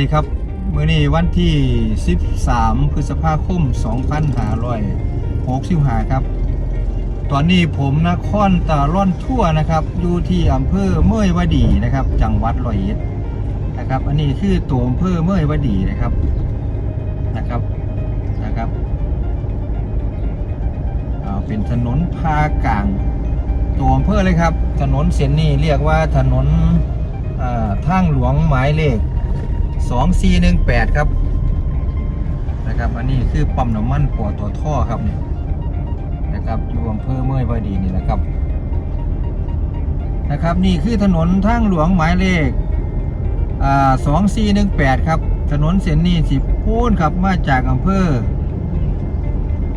ดีครับมื้อนี้วันที่ 13 พฤษภาคม 2565 ครับ ตอนนี้ผมนครตาล่อนทั่วนะครับ อยู่ที่อำเภอเมยวดีนะครับ จังหวัดร้อยเอ็ดนะครับ อันนี้คือตัวอำเภอเมยวดีนะครับนะครับนะครับอ่าเป็นถนนพากลางตัวอำเภอเลยครับ ถนนเส้นนี้เรียกว่าถนนอ่าทางหลวงหมายเลข 2418 ครับ นะครับ อันนี้คือปั๊มน้ำมันปอตัวท่อครับนี่นะครับอยู่อำเภอเมยวดีนี่แหละครับ นะครับนี่คือถนนทางหลวงหมายเลขอ่า2418 ครับ ถนนเส้นนี้สิพูนครับมาจากอำเภอ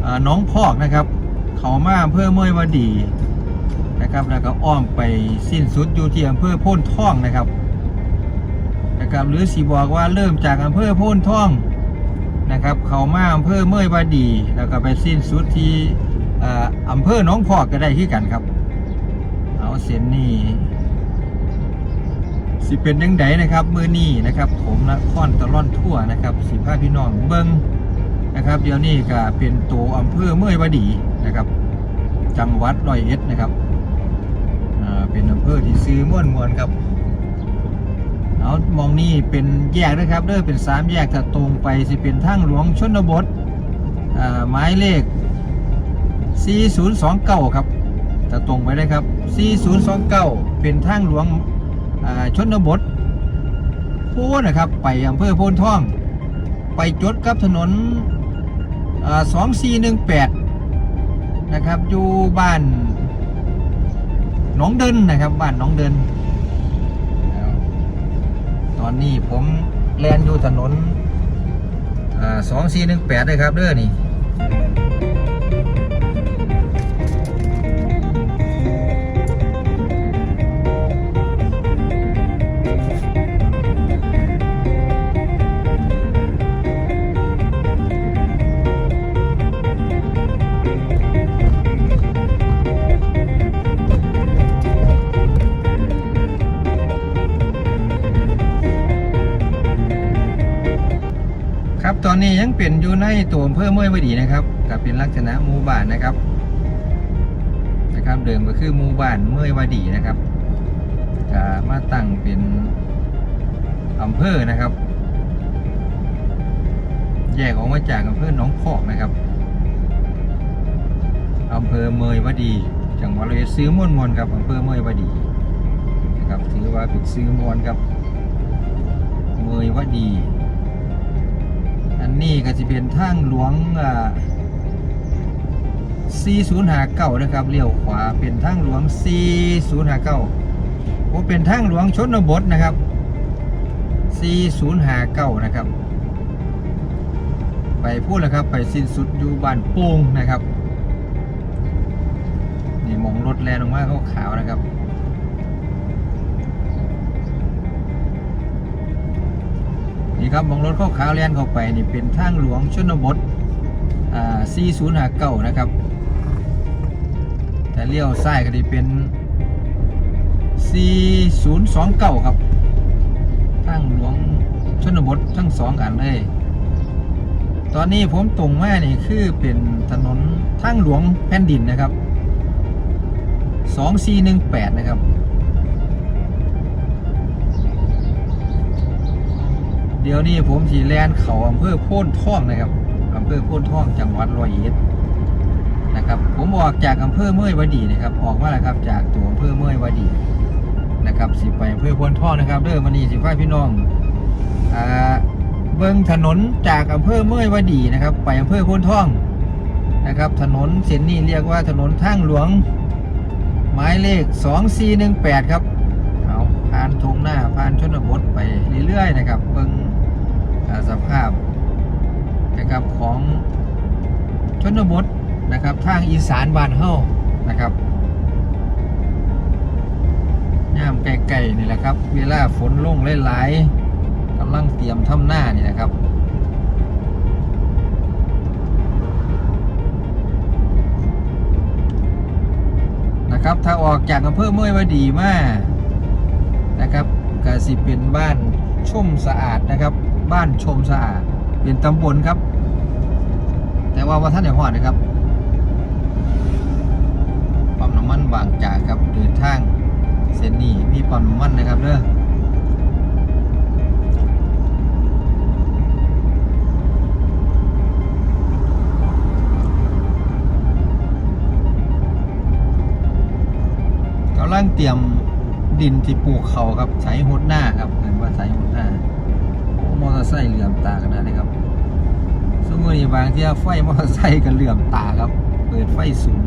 อ่าน้องพอกนะครับ เขามาอำเภอเมยวดีนะครับแล้วก็อ้อมไปสิ้นสุดอยู่ที่อำเภอพ้นท่องนะครับ นะครับหรือสีบอกว่าเริ่มจากอำเภอโพ้นท่องนะครับเขามาอำเภอเมยวาดี แล้วก็ไปสิ้นสุดที่อำเภอหนองพอกก็ได้ที่กันครับ เอาเส้นนี้สิเป็นยังไงนะครับมือนี้นะครับ ผมนะครตะล่อนทั่วนะครับสิพาพี่น้องเบิ้งนะครับ เดี๋ยวนี้ก็เป็นตัวอำเภอเมยวาดีนะครับ จังหวัดร้อยเอ็ดนะครับเป็นอำเภอที่ซื้อม่วนมวนๆครับ เอามองนี่เป็นแยกนะครับเด้อเป็นสามแยกถ้าตรงไปสิเป็นทางหลวงชนบทหมายเลข 4029 ครับถ้าตรงไปเลยครับ 4029 เป็นทางหลวงชนบทพ้นนะครับ ไปอำเภอโพนท่อง ไปจดกับถนน 2418 นะครับ อยู่บ้านหน้องเดินนะครับ บ้านหน้องเดิน อนนี้ผมแลนอยู่ถนนสองสี่หนึ่งแปดเลยครับเด้อนี่ ยังเป็นอยู่ในตัวอำเภอเมื่อยวดีนะครับกับเป็นลักษณะหมู่บ้านนะครับนะครับ เดิมก็คือหมู่บ้านเมื่อยวดีนะครับจะมาตั้งเป็นอำเภอนะครับ แยกออกมาจากอำเภอหนองพอกนะครับอำเภอเมยวดี จังหวัดเลยซื้อมวนมวนๆครับอำเภอเมยวดีนะครับถือว่าเป็นซื้อมวนครับเมยวดี อันนี้ก็จะเป็นทางหลวง4059นะครับเลี้ยวขวาเป็นทางหลวง 4059โอ้เป็นทางหลวงชนบทนะครับ 4059นะครับ ไปพูดแล้วครับไปสิ้นสุดอยู่บ้านโป่งนะครับนี่มองรถแลนออกมาขาวๆนะครับ นี่ครับมองรถเข้าขาวแลนเข้าไปนี่เป็นทางหลวงชนบทอ่า4059นะครับ แต่เลี้ยวซ้ายก็ดีเป็น 4029 ครับ ทางหลวงชนบททั้งสองอันเลย ตอนนี้ผมตรงมานี่คือเป็นถนนทางหลวงแผ่นดินนะครับ 2418 นะครับ เดี๋ยวนี้ผมสีแลนเขาอำเภอโพนท่องนะครับอำเภอโพนท่องจังหวัดร้อยเอ็ดนะครับ ผมออกจากอำเภอเมื่อยวดีนะครับ ออกมาแล้วครับ จากตัวอำเภอเมื่อยวดีนะครับสิไปอำเภอโพนท่องนะครับเด้อวันนี้สิพาพี่น้องอ่าเบิ้งถนนจากอำเภอเมื่อยวดีนะครับ ไปอำเภอโพนท่องนะครับ ถนนเส้นนี้เรียกว่าถนนทางหลวง หมายเลข 2418 ครับ ผ่านทงหน้าผ่านชนบทไปเรื่อยๆนะครับเบิ่งสภาพนะครับของชนบทนะครับทางอีสานบ้านเฮานะครับย่ามไกลๆนี่แหละครับ เวลาฝนลงหลายๆกำลังเตรียมทำหน้านี่นะครับนะครับถ้าออกจากอำเภอเมื่อยวดีมา นะครับก็สิเป็นบ้านชมสะอาดนะครับ บ้านชมสะอาด เป็นตำบลครับ แต่ว่าว่าท่านเดี๋ยวหอดนะครับปั๊มน้ำมันบางจากครับเดินทางเส้นนี้มีปั๊มน้ำมันนะครับเด้อำลังเตรียม ดินที่ปลูกเขาครับใช้หดหน้าครับเห็นว่าใช้หดหน้ามอเตอร์ไซค์เหลื่อมตาขนาดนี้ครับสมมติบางที่ไฟมอเตอร์ไซค์กันเหลื่อมตาครับ เปิดไฟสูง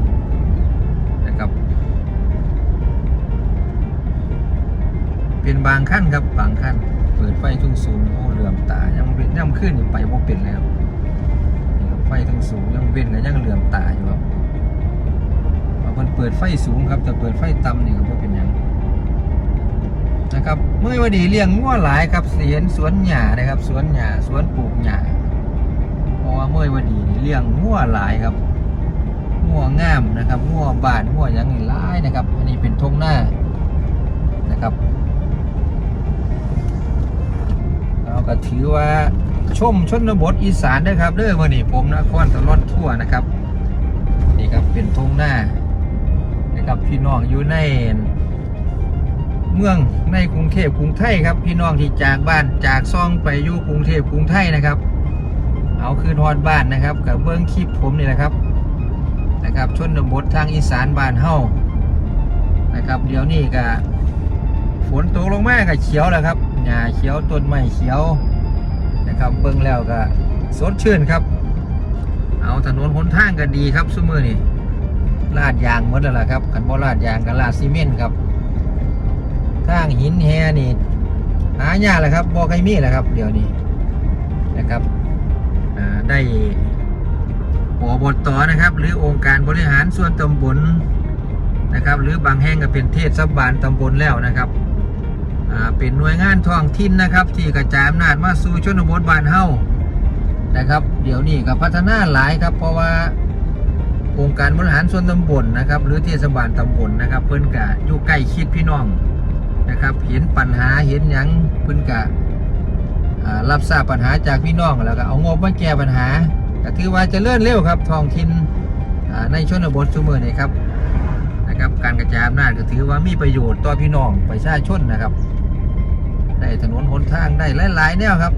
นะครับ เป็นบางขั้นครับบางขั้น เปิดไฟทุ่งสูงโอ้เหลื่อมตายังเป็นยังขึ้นอยู่ไปว่าเป็นแล้วไฟทุ่งสูงยังเว้นก็ยังเหลื่อมตาอยู่ครับบางคนเปิดไฟสูงครับแต่เปิดไฟต่ำนี่ก็บ่เป็นยัง นะครับเมื่อวันดีเลี้ยงงัวหลายครับเสียนสวนหญ้านะครับ สวนหญ้าสวนปลูกหญ้าเพราะว่าเมื่อวันดีเลี้ยงงัวหลายครับงัวงามนะครับงัวบานงัวยังนี่หลายนะครับอันนี้เป็นทงหน้านะครับเราก็ถือว่าชมชนบทอีสานด้อครับเด้อวันนี้ผมนะครตลอดทั่วนะครับนี่ครับเป็นทงหน้านะครับพี่น้องอยู่ใน เมืองในกรุงเทพกรุงไทยครับ พี่น้องที่จากบ้านจากซ่องไปอยู่กรุงเทพกรุงไทยนะครับ เอาคืนฮอดบ้านนะครับกับเบิ้องคลิปผมนี่แหละครับนะครับชนบททางอีสานบ้านเฮานะครับ เดี๋ยวนี้ก็ฝนตกลงมาก็เขียวแล้วครับหญ้าเขียวต้นไม้เขียวนะครับ เบิ้องแล้วก็สดชื่นครับ เอาถนนหนทางก็ดีครับซุมือนี่ลาดยางหมดแล้วล่ะครับขันบ่ลาดยางก็ลาดซีเมนต์ครับ ทางหินแฮนี่ หายากแหละครับบ่ใครมีแหละครับ เดี๋ยวนี้นะครับได้อบตนะครับ หรือองค์การบริหารส่วนตำบลนะครับ หรือบางแห่งก็เป็นเทศบาลตำบลแล้วนะครับเป็นหน่วยงานท้องถิ่นนะครับ ที่กระจายอำนาจมาสู่ชนบทบ้านเฮานะครับ เดี๋ยวนี้ก็พัฒนาหลายครับ เพราะว่าองค์การบริหารส่วนตำบลนะครับ หรือเทศบาลตำบลนะครับ เพิ่นกะอยู่ใกล้ชิดพี่น้อง นะครับ เห็นปัญหาเห็นยังเพิ่นกะรับทราบปัญหาจากพี่น้องแล้วก็เอางบมาแก้ปัญหาก็ถือว่าจะเลื่อนเร็วครับท้องถิ่นในชนบทซุมือนี่ครับนะครับ การกระจายอำนาจก็ถือว่ามีประโยชน์ต่อพี่น้องประชาชนนะครับได้ถนนหนทางได้หลายๆแนวครับ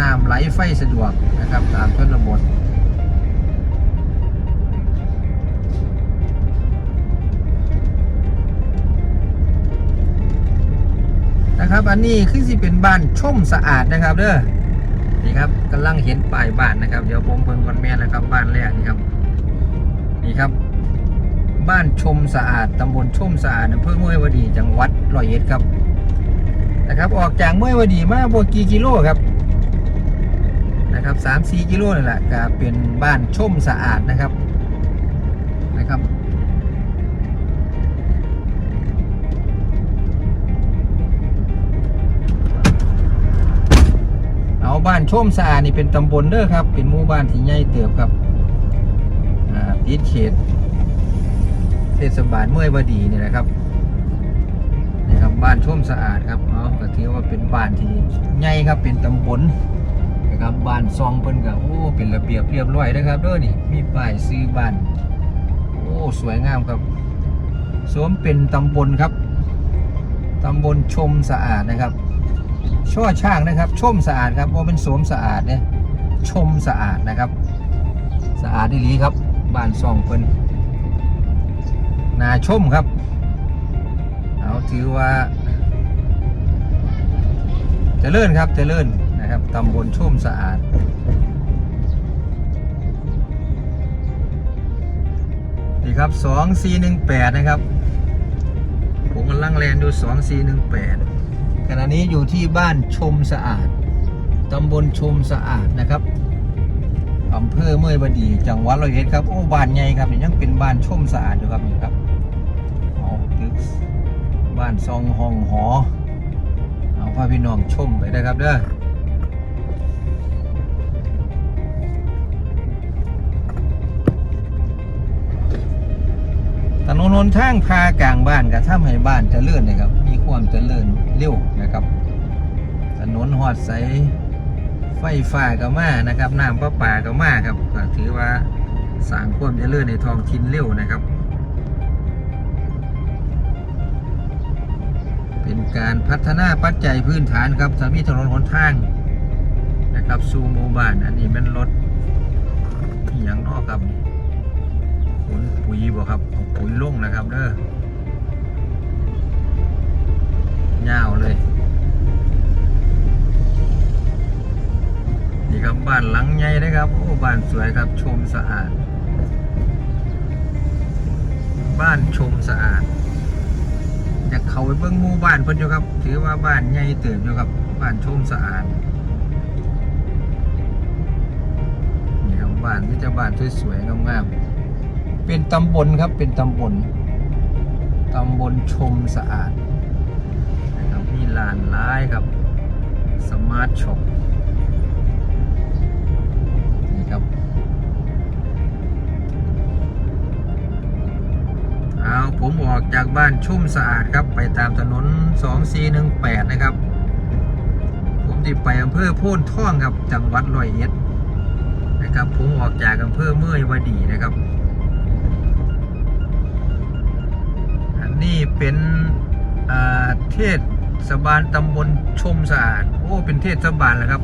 น้ำไหลไฟสะดวกนะครับตามชนบท นะครับ อันนี้คือสิเป็นบ้านชมสะอาดนะครับเด้อนี่ครับกำลังเห็นป้ายบ้านนะครับ เดี๋ยวผมเพิ่งก่อนแม่นะครับบ้านแรกนี่ครับ นี่ครับ บ้านชมสะอาดตำบลชมสะอาดอำเภอห้วยวดี จังหวัดร้อยเอ็ดครับนะครับ ออกจากห้วยวดีมาบกี่กิโลครับนะครับสามสี่กิโลนี่แหละก็เป็นบ้านชมสะอาดนะครับนะครับ บ้านชมสะอาดนี่เป็นตำบลเด้อครับ เป็นหมู่บ้านที่ใหญ่เติบครับติดเขตเทศบาลเมื่อยวดีนี่แหละครับนี่ครับบ้านชมสะอาดครับเอาก็ถือว่าเป็นบ้านที่ใหญ่ครับเป็นตำบลนะครับบ้านซองเพิ่นก็โอ้เป็นระเบียบเรียบร้อยนะครับเด้อนี่มีป้ายซื้อบ้านโอ้สวยงามครับสวมเป็นตำบลครับตำบลชมสะอาดนะครับ ช่อช่างนะครับ ชมสะอาดครับว่าเป็นสวมสะอาดเนี่ยชมสะอาดนะครับ สะอาดดีลีครับ บ้านซองเพิ่นนาชมครับ เอาถือว่าเจริญครับเจริญนะครับตำบลช่มสะอาดนี่ครับ 2418 นะครับ ผมกำลังแลนดู 2418 ขณะนี้อยู่ที่บ้านชมสะอาดตำบลชมสะอาดนะครับอำเภอเมื่อยบดีจังหวัดร้อยเอ็ดครับโอ้บ้านใหญ่ครับยังเป็นบ้านชมสะอาดอยู่ครับนี่ครับเอาตึกบ้านซองห้องหอเอาพาพี่น้องชมไปได้ครับเด้อถนนหนทางพากลางบ้านก็ทำให้บ้านจเจริญนะครับ ความเจริญเร็วนะครับถนนหอดใสไฟฟ้าก็มานะครับน้ำประปาก็มาครับก็ถือว่าสร้างความเจริญในท้องถิ่นเร็วนะครับ เป็นการพัฒนาปัจจัยพื้นฐานครับสามีถนนหนทางนะครับสู่หมู่บ้านอันนี้เป็นรถอย่างนอกครับขนปุ๋ยบ่ครับเอาปุ๋ยลงนะครับเด้อ ยาวเลย นี่ครับบ้านหลังใหญ่นะครับ โอ้บ้านสวยครับชมสะอาด บ้านชมสะอาดอยากเข้าไปเบิ่งมู่บ้านเพิ่นอยู่ครับ ถือว่าบ้านใหญ่เติบอยู่ครับบ้านชมสะอาดนี่ครับบ้านที่จะบ้านสวยๆงามๆเป็นตำบลครับเป็นตำบลตำบลชมสะอาด ลานร้ายครับ สมาร์ทช็อปนี่ครับเอาผมออกจากบ้านชุ่มสะอาดครับ ไปตามถนน 2418 นะครับ ผมที่ไปอำเภอโพนท่องครับ จังหวัดร้อยเอ็ดนะครับ ผมออกจากอำเภอเมื่อยวดีนะครับ อันนี้เป็นเทศ บาลตำบลชมสะอาด โอ้ เป็นเทศบาลแล้วครับ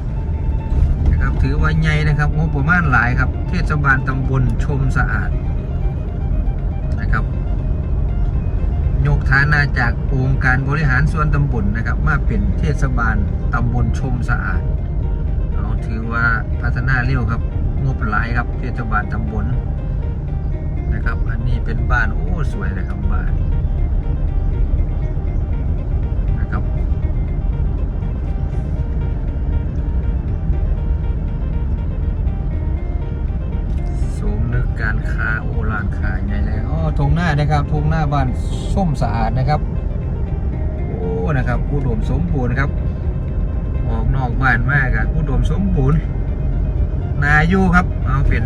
นะครับ ถือว่าใหญ่นะครับงบประมาณหลายครับ เทศบาลตำบลชมสะอาดนะครับยกฐานะจากองค์การบริหารส่วนตำบลนะครับ มาเป็นเทศบาลตำบลชมสะอาดเราถือว่าพัฒนาเร็วครับงบหลายครับเทศบาลตำบลนะครับ อันนี้เป็นบ้านโอ้สวยเลยครับบ้าน การค้าโอลานค้าใหญ่เลยอ๋อทงหน้านะครับทงหน้าบ้านส้มสะอาดนะครับ โอ้นะครับอุดมสมบูรณ์ครับ ออกนอกบ้านมากอะอุดมสมบูรณ์นายูครับเอาเป็น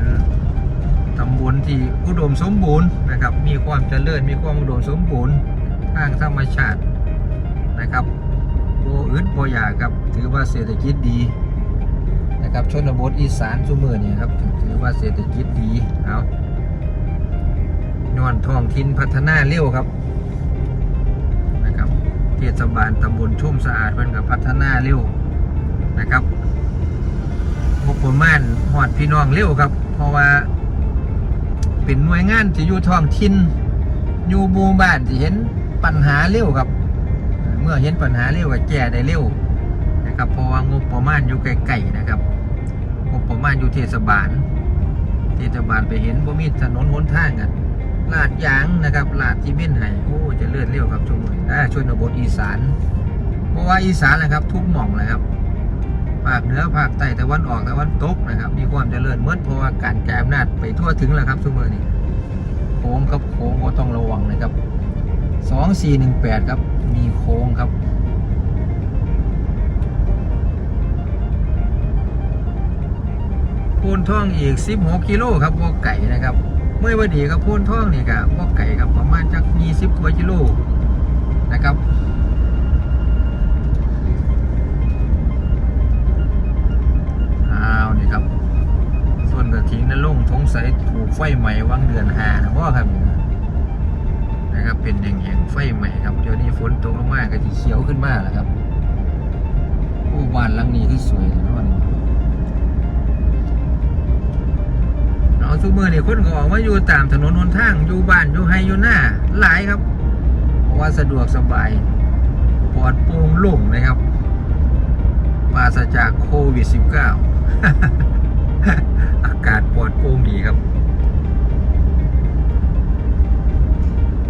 ตำบลที่อุดมสมบูรณ์นะครับ มีความเจริญมีความอุดมสมบูรณ์ทางธรรมชาตินะครับโบอึดโบอยากครับ ถือว่าเศรษฐกิจดี นะครับชนบทอีสานสุมือเนี่ยครับถือว่าเศรษฐกิจดีเอาย้อนท้องถิ่นพัฒนาเร็วครับนะครับเทศบาลตำบลชุ่มสะอาดเพิ่นกับพัฒนาเร็วนะครับงบประมาณหอดพี่น้องเร็วครับ เพราะว่า เป็นหน่วยงานที่อยู่ท้องถิ่นอยู่หมู่บ้านที่เห็นปัญหาเร็วครับ เมื่อเห็นปัญหาเร็วก็แก้ได้เร็วนะครับเพราะว่างบประมาณอยู่ไกลๆนะครับ งบประมาณอยู่เทศบาล เทศบาลไปเห็นบ่มีถนนหนทางกันลาดยางนะครับลาดที่เม่นไห้โอ้จะเลื่อนเร็วครับช่วงนี้ได้ชนบทอีสานเพราะว่าอีสานนะครับ ทุกหม่องเลยครับภาคเหนือภาคใต้ตะวันออกตะวันตกนะครับ มีความเจริญเมื่อเพราะว่าการแกมนาจไปทั่วถึงแล้วครับช่วงนี้โค้งครับโค้งก็ต้องระวังนะครับสองสี่หนึ่งแปดครับมีโค้งครับ ท่องอีก 16กิโลครับพวกไก่นะครับเมื่อวันดีครับโพนท่องนี่ครับพวกไก่ครับประมาณจัก20กว่ากิโลนะครับอ้าวนี่ครับ ส่วนกระทิงนั้นลงทงใสถูกไฟใหม่วังเดือนหานะว่าครับนะครับเป็นแห่งๆไฟใหม่ครับเดี๋ยวนี้ฝนตกลงมากก็จะเขียวขึ้นมาแล้วครับโอ้บ้านหลังนี้คือสวยเลยเนะนี่ เอาทุกมือนี่คนก็ออกมาอยู่ตามถนนหนทางอยู่บ้านอยู่ไฮอยู่หน้าหลายครับเพราะว่าสะดวกสบายปลอดโปร่งโล่งนะครับปราศจากโควิด -19 อากาศปลอดโปร่งดีครับ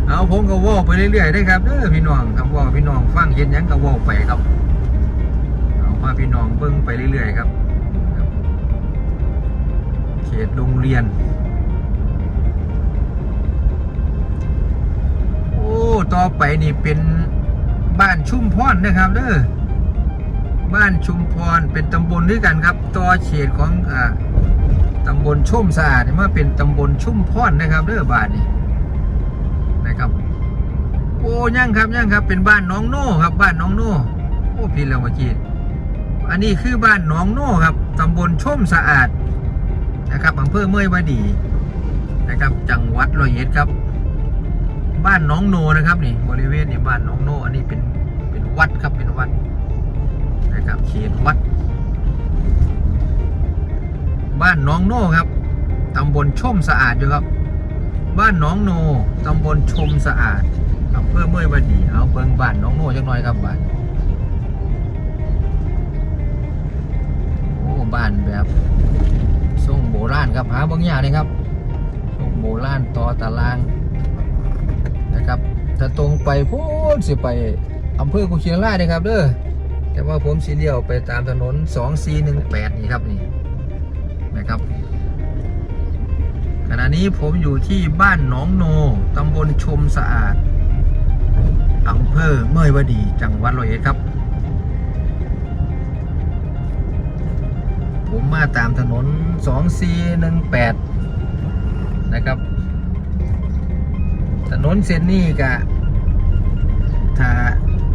เอาผมก็ว่าไปเรื่อยๆได้ครับเด้อพี่น้องครับว่าพี่น้องฟังเห็นยังก็ว่าไปครับ เอาพาพี่น้องเบิ่งไปเรื่อยๆครับ ตโรงเรียน โอ้ ต่อไปนี่เป็นบ้านชุมพรนะครับเด้อบ้านชุมพรเป็นตำบลด้วยกันครับ ต่อเขตของอ่าตำบลชุ่มสะอาดนี่มาเป็นตำบลชุ่มพรนะครับเด้อบ้านนี้นะครับ โอ้ยังครับยังครับ เป็นบ้านน้องโน่ครับ บ้านน้องโน่โอ้พี่เราเมื่อกี้อันนี้คือบ้านหนองโน่ครับตำบลชุ่มสะอาด นะครับอำเภอเมื่อยวดีนะครับ จังหวัดร้อยเอ็ดครับ บ้านน้องโนนะครับนี่บริเวณนี่บ้านน้องโน อันนี้เป็นเป็นวัดครับเป็นวัดนะครับเขตวัด บ้านน้องโนครับตำบลชมสะอาดอยู่ครับ บ้านน้องโนตำบลชมสะอาดอำเภอเมื่อยวดีเอาเบิงบ้านน้องโนจังหน่อยครับบ้านโอ้บ้านแบบ ราณครับหาบางอย่างเลยครับทรงโบราณต่อตารางนะครับ ถ้าตรงไปพูดสิไปอำเภอกุเชียงรายเลยครับเด้อแต่ว่าผมสีเลี้ยวไปตามถนน 2418 นี่ครับนี่นะครับขณะนี้ผมอยู่ที่บ้านหนองโนตำบลชมสะอาดอำเภอเมยวดี จังหวัดร้อยเอ็ดครับ ผมมาตามถนน 2418 นะครับ ถนนเส้นนี้กะถ้า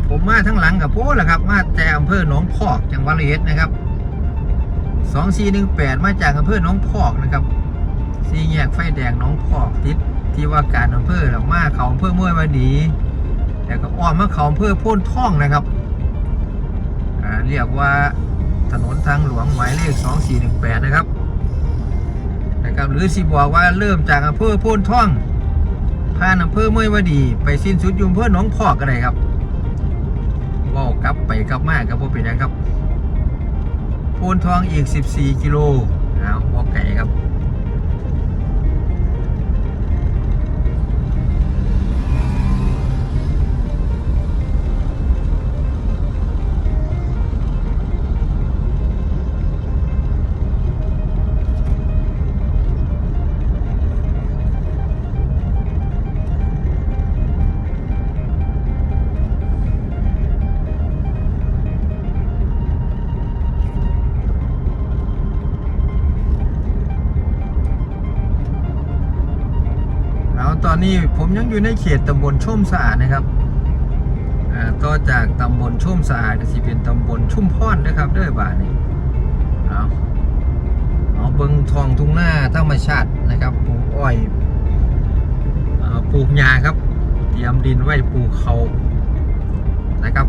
ผมมาทั้งหลังกับโพ้แหละครับ มาแต่อำเภอหนองพอกจังหวัดระยเอ็ดนะครับ2418 มาจากอำเภอหนองพอกนะครับสี่แยกไฟแดงหนองพอกติดที่ว่าการอำเภอหลังมาเขาอำเภอเมื่อวาดีแล้วก็อ้อมมาเขาอำเภอโพ้นท่องนะครับเรียกว่า ถนนทางหลวงหมายเลข 2418 นะครับนะครับ หรือสิบอกว่าเริ่มจากอำเภอโพนท่อง ผ่านอำเภอเมยวดี ไปสิ้นสุดอยุมเพื่อหนองพอกก็ได้ครับว่ากลับไปกลับมาครับพ่เป็นยังครับ โพนทองอีก 14 กิโลเอาบอกไก่ครับ นนี้ผมยังอยู่ในเขตตำบลชุ่มสะอาดนะครับอ่าต่อจากตำบลชุ่มสะอาดก็สิเป็นตำบลชุ่มพอนนะครับเด้วยบาทนี้เอาเอาเบิงทองทุ่งหน้าธรรมชาตินะครับปลูกอ้อยอาปลูกหญ้าครับ เตรียมดินไว้ปลูกเขานะครับ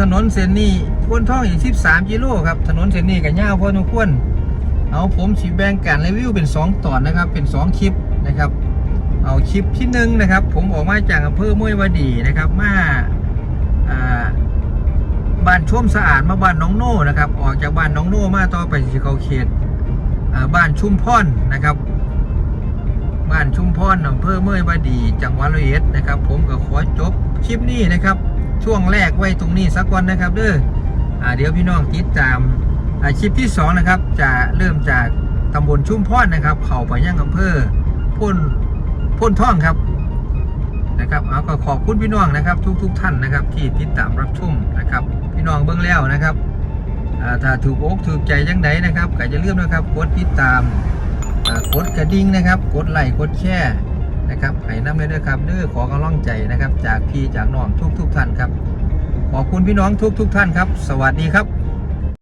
ถนนเส้นนี้พ้นท่องอีก 13กิโลครับ ถนนเส้นนี้กับย่าวพอสมควรเอาผมสีแบ่งการรีวิวเป็น 2 ตอนนะครับ เป็น 2 คลิปนะครับ เอาคลิปที่หนึ่งนะครับ ผมออกมาจากอำเภอเมยวดีนะครับมาาบ้านช่วมสะอาดมาบ้านน้องโน่นะครับ ออกจากบ้านน้องโน่มาต่อไปสิเขาเขตอ่าบ้านชุมพรนะครับ บ้านชุมพรอำเภอเมยวดี จังหวัดร้อยเอ็ดนะครับ ผมก็ขอจบคลิปนี้นะครับ ช่วงแรกไว้ตรงนี้สักวันนะครับ เด้ออ่าเดี๋ยวพี่น้องติดตามอาคลิปที่สองนะครับจะเริ่มจากตำบลชุ่มพรนะครับ เข้าไปยังอำเภอพ่นพ่นท่องครับนะครับเอาก็ขอบคุณพี่น้องนะครับ ทุกๆทท่านนะครับ ที่ติดตามรับชมนะครับ พี่น้องเบิ้องแล้วนะครับอ่าถ้าถูกอกถูกใจยังไงนะครับก็จะเลื่อมนะครับกดติดตามกดกระดิ่งนะครับ กดไลค์กดแชร์ นะครับให้น้ำเลยด้วยครับเด้อขอกำลังใจนะครับ จากพี่จากน้องทุกทุกท่านครับ ขอบคุณพี่น้องทุกทุกท่านครับ สวัสดีครับ